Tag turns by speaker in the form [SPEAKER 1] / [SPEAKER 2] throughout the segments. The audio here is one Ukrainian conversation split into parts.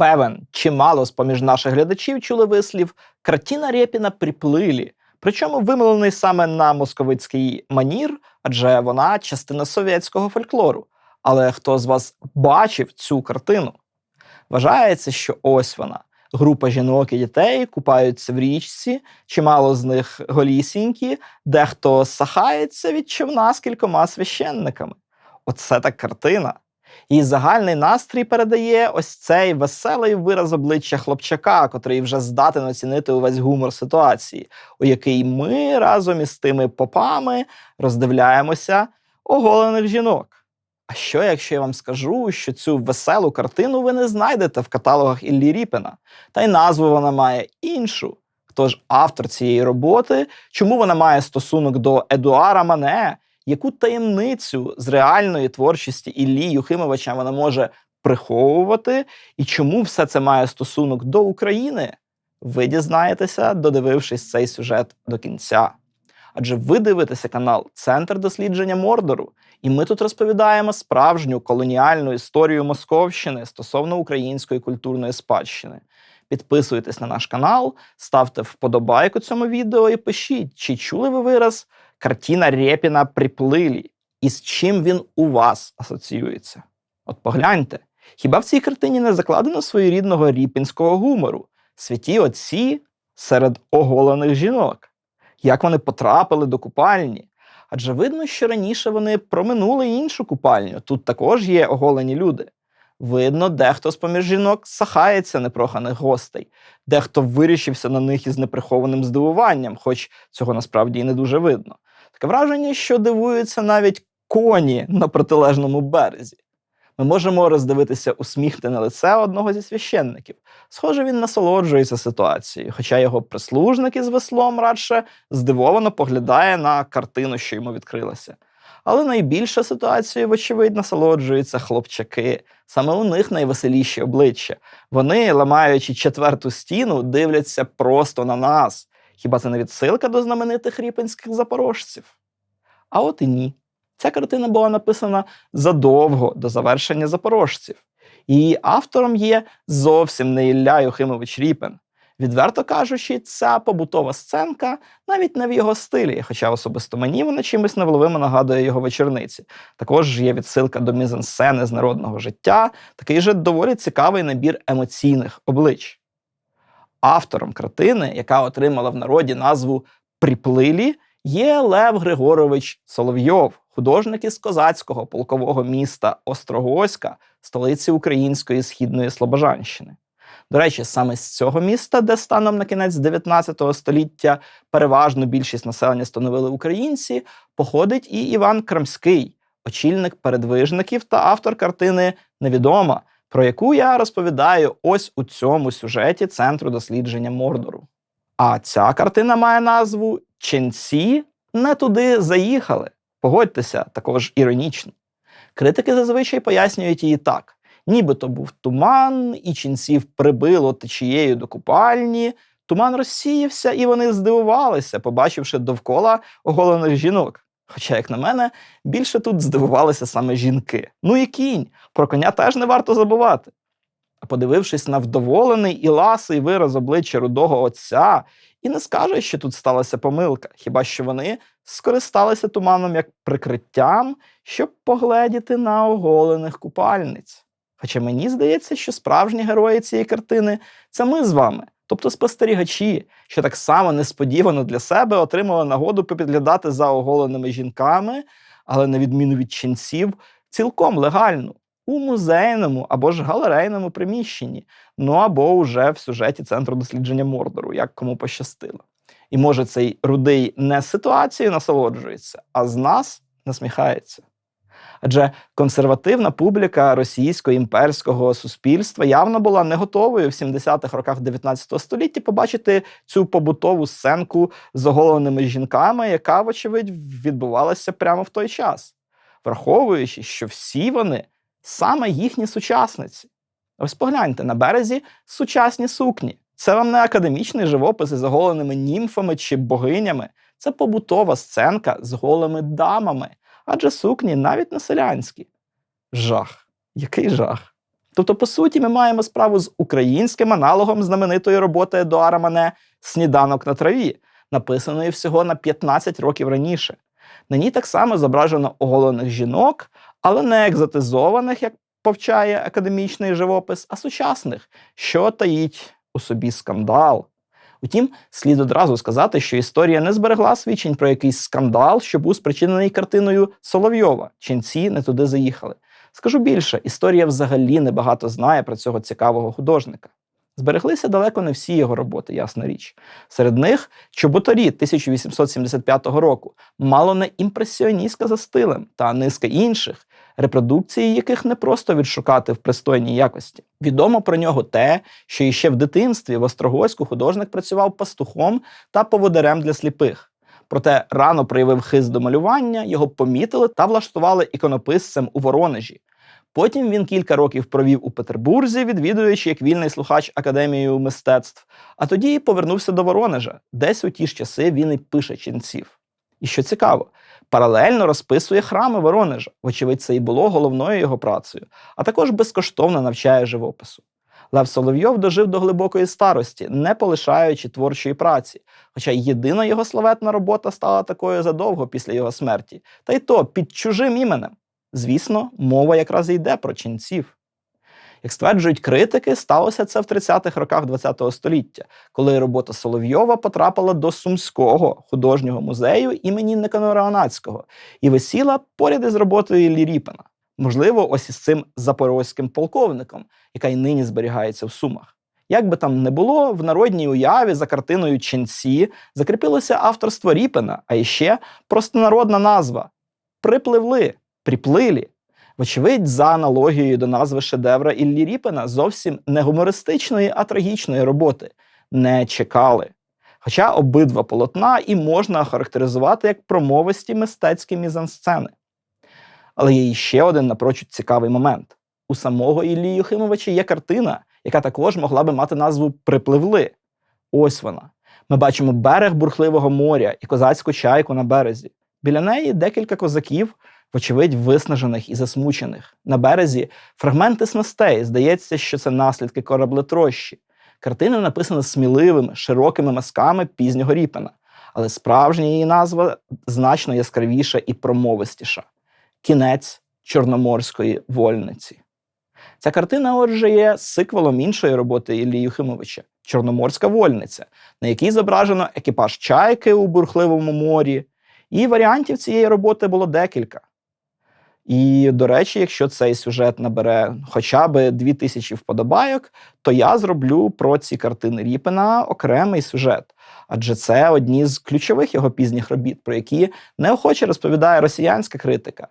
[SPEAKER 1] Певен, чимало з поміж наших глядачів чули вислів картина Рєпіна приплилі, причому вимовлений саме на московицький манір, адже вона частина совєтського фольклору. Але хто з вас бачив цю картину? Вважається, що ось вона. Група жінок і дітей купаються в річці, чимало з них голісінькі, дехто сахається від човна з кількома священниками. Оце так картина. І загальний настрій передає ось цей веселий вираз обличчя хлопчака, котрий вже здатен оцінити увесь гумор ситуації, у який ми разом із тими попами роздивляємося оголених жінок. А що, якщо я вам скажу, що цю веселу картину ви не знайдете в каталогах Іллі Ріпена, та й назву вона має іншу? Хто ж автор цієї роботи? Чому вона має стосунок до Едуара Мане? Яку таємницю з реальної творчості Іллі Юхимовича вона може приховувати? І чому все це має стосунок до України? Ви дізнаєтеся, додивившись цей сюжет до кінця. Адже ви дивитеся канал Центр дослідження Мордору, і ми тут розповідаємо справжню колоніальну історію Московщини стосовно української культурної спадщини. Підписуйтесь на наш канал, ставте вподобайку цьому відео і пишіть, чи чули ви вираз картина Рєпіна приплилі, і з чим він у вас асоціюється. От погляньте, хіба в цій картині не закладено своєрідного ріпінського гумору, святі отці серед оголених жінок? Як вони потрапили до купальні? Адже видно, що раніше вони проминули іншу купальню. Тут також є оголені люди. Видно, дехто з поміж жінок сахається непроханих гостей, дехто вирішився на них із неприхованим здивуванням, хоч цього насправді і не дуже видно. Таке враження, що дивуються навіть коні на протилежному березі. Ми можемо роздивитися усміхнене лице одного зі священників. Схоже, він насолоджується ситуацією, хоча його прислужник із веслом радше здивовано поглядає на картину, що йому відкрилася. Але найбільше ситуацією, вочевидь, насолоджуються хлопчаки. Саме у них найвеселіші обличчя. Вони, ламаючи четверту стіну, дивляться просто на нас. Хіба це не відсилка до знаменитих ріпинських запорожців? А от і ні. Ця картина була написана задовго до завершення запорожців. Її автором є зовсім не Ілля Юхимович Ріпен. Відверто кажучи, ця побутова сценка навіть не в його стилі, хоча особисто мені вона чимось невловимо нагадує його вечорниці. Також є відсилка до мізансцени з народного життя, такий же доволі цікавий набір емоційних облич. Автором картини, яка отримала в народі назву Приплилі, є Лев Григорович Соловйов, художник із козацького полкового міста Острогоська, столиці Української східної Слобожанщини. До речі, саме з цього міста, де станом на кінець 19 століття переважну більшість населення становили українці, походить і Іван Крамський, очільник передвижників та автор картини Невідома, про яку я розповідаю ось у цьому сюжеті Центру дослідження Мордору. А ця картина має назву Ченці не туди заїхали. Погодьтеся, також іронічно. Критики зазвичай пояснюють її так: нібито був туман, і ченців прибило течією до купальні. Туман розсіявся, і вони здивувалися, побачивши довкола оголених жінок. Хоча, як на мене, більше тут здивувалися саме жінки. Ну і кінь, про коня теж не варто забувати. А подивившись на вдоволений і ласий вираз обличчя рудого отця, і не скаже, що тут сталася помилка, хіба що вони скористалися туманом як прикриттям, щоб погледіти на оголених купальниць. Хоча мені здається, що справжні герої цієї картини це ми з вами, тобто спостерігачі, що так само несподівано для себе отримали нагоду попідглядати за оголеними жінками, але на відміну від ченців, цілком легально. У музейному або ж галерейному приміщенні, ну або уже в сюжеті Центру дослідження Мордору, як кому пощастило. І може цей рудий не ситуацією насолоджується, а з нас насміхається. Адже консервативна публіка російського імперського суспільства явно була не готовою в 70-х роках 19 століття побачити цю побутову сценку з оголеними жінками, яка, вочевидь, відбувалася прямо в той час, враховуючи, що всі вони саме їхні сучасниці. Ось погляньте на березі сучасні сукні. Це вам не академічний живопис із оголеними німфами чи богинями. Це побутова сценка з голими дамами, адже сукні навіть не селянські. Жах, який жах. Тобто, по суті, ми маємо справу з українським аналогом знаменитої роботи Едуара Мане Сніданок на траві, написаної всього на 15 років раніше. На ній так само зображено оголених жінок, але не екзотизованих, як повчає академічний живопис, а сучасних, що таїть у собі скандал. Утім, слід одразу сказати, що історія не зберегла свідчень про якийсь скандал, що був спричинений картиною Соловйова. Ченці не туди заїхали. Скажу більше, історія взагалі небагато знає про цього цікавого художника. Збереглися далеко не всі його роботи, ясна річ. Серед них чоботарі 1875 року, мало не імпресіоністка за стилем та низка інших, репродукції яких не просто відшукати в пристойній якості. Відомо про нього те, що іще в дитинстві в Острогоську художник працював пастухом та поводарем для сліпих. Проте рано проявив хист до малювання, його помітили та влаштували іконописцем у Воронежі. Потім він кілька років провів у Петербурзі, відвідуючи як вільний слухач академію мистецтв. А тоді повернувся до Воронежа. Десь у ті ж часи він і пише ченців. І що цікаво, паралельно розписує храми Воронежа. Вочевидь, це і було головною його працею, а також безкоштовно навчає живопису. Лев Соловйов дожив до глибокої старості, не полишаючи творчої праці. Хоча єдина його славетна робота стала такою задовго після його смерті, та й то під чужим іменем. Звісно, мова якраз йде про ченців. Як стверджують критики, сталося це в 30-х роках ХХ століття, коли робота Соловйова потрапила до Сумського художнього музею імені Неканоранацького і висіла поряд із роботою Іллі Ріпина. Можливо, ось із цим запорозьким полковником, яка й нині зберігається в Сумах. Як би там не було, в народній уяві за картиною ченці закріпилося авторство Ріпина, а іще простонародна назва припливли, приплилі. Вочевидь, за аналогією до назви шедевра Іллі Ріпина зовсім не гумористичної, а трагічної роботи не чекали. Хоча обидва полотна і можна охарактеризувати як промовисті мистецькі мізансцени. Але є ще один напрочуд цікавий момент: у самого Іллі Юхимовича є картина, яка також могла би мати назву Припливли. Ось вона. Ми бачимо берег бурхливого моря і козацьку чайку на березі. Біля неї декілька козаків, вочевидь, виснажених і засмучених. На березі фрагменти снастей. Здається, що це наслідки кораблетрощі. Картина написана сміливими, широкими мазками пізнього Ріпена, але справжня її назва значно яскравіша і промовистіша кінець Чорноморської вольниці. Ця картина, отже, є сиквелом іншої роботи Іллі Юхимовича Чорноморська вольниця, на якій зображено екіпаж чайки у бурхливому морі, і варіантів цієї роботи було декілька. І, до речі, якщо цей сюжет набере хоча б 2000 вподобайок, то я зроблю про ці картини Ріпина окремий сюжет. Адже це одні з ключових його пізніх робіт, про які неохоче розповідає росіянська критика,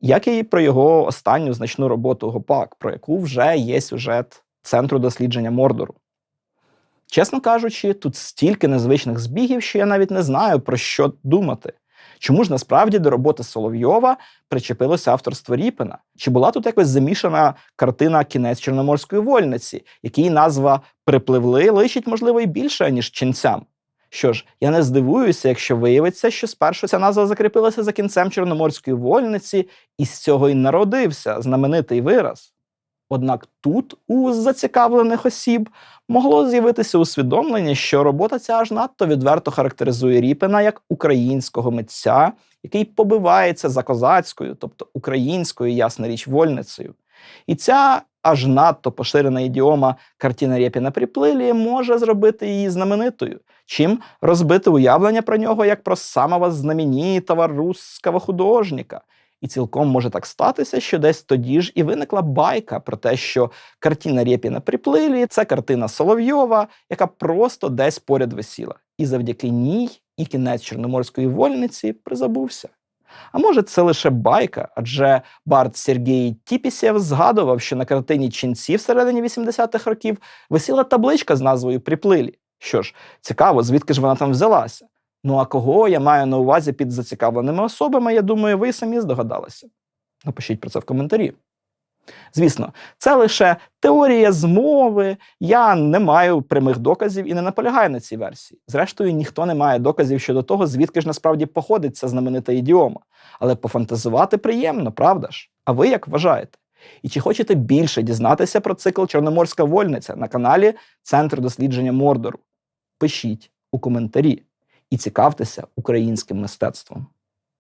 [SPEAKER 1] як і про його останню значну роботу Гопак, про яку вже є сюжет Центру дослідження Мордору. Чесно кажучи, тут стільки незвичних збігів, що я навіть не знаю, про що думати. Чому ж насправді до роботи Соловйова причепилося авторство Ріпина? Чи була тут якось замішана картина Кінець Чорноморської вольниці, якій назва припливли личить, можливо, і більше, ніж ченцям? Що ж, я не здивуюся, якщо виявиться, що спершу ця назва закріпилася за кінцем Чорноморської вольниці, і з цього й народився знаменитий вираз. Однак тут у зацікавлених осіб могло з'явитися усвідомлення, що робота ця аж надто відверто характеризує Ріпина як українського митця, який побивається за козацькою, тобто українською, ясна річ, вольницею. І ця аж надто поширена ідіома картина Рєпіна приплилі може зробити її знаменитою, чим розбити уявлення про нього як про самого знаменитого русского художника. І цілком може так статися, що десь тоді ж і виникла байка про те, що картина Рєпіна приплилі це картина Соловйова, яка просто десь поряд висіла. І завдяки ній і кінець Чорноморської вольниці призабувся. А може, це лише байка, адже Барт Сергій Тіпісєв згадував, що на картині ченці всередині 80-х років висіла табличка з назвою Приплилі. Що ж, цікаво, звідки ж вона там взялася? Ну а кого я маю на увазі під зацікавленими особами, я думаю, ви самі здогадалися. Напишіть про це в коментарі. Звісно, це лише теорія змови. Я не маю прямих доказів і не наполягаю на цій версії. Зрештою, ніхто не має доказів щодо того, звідки ж насправді походить ця знаменита ідіома. Але пофантазувати приємно, правда ж? А ви як вважаєте? І чи хочете більше дізнатися про цикл Чорноморська вольниця на каналі Центр дослідження Мордору? Пишіть у коментарі і цікавтеся українським мистецтвом.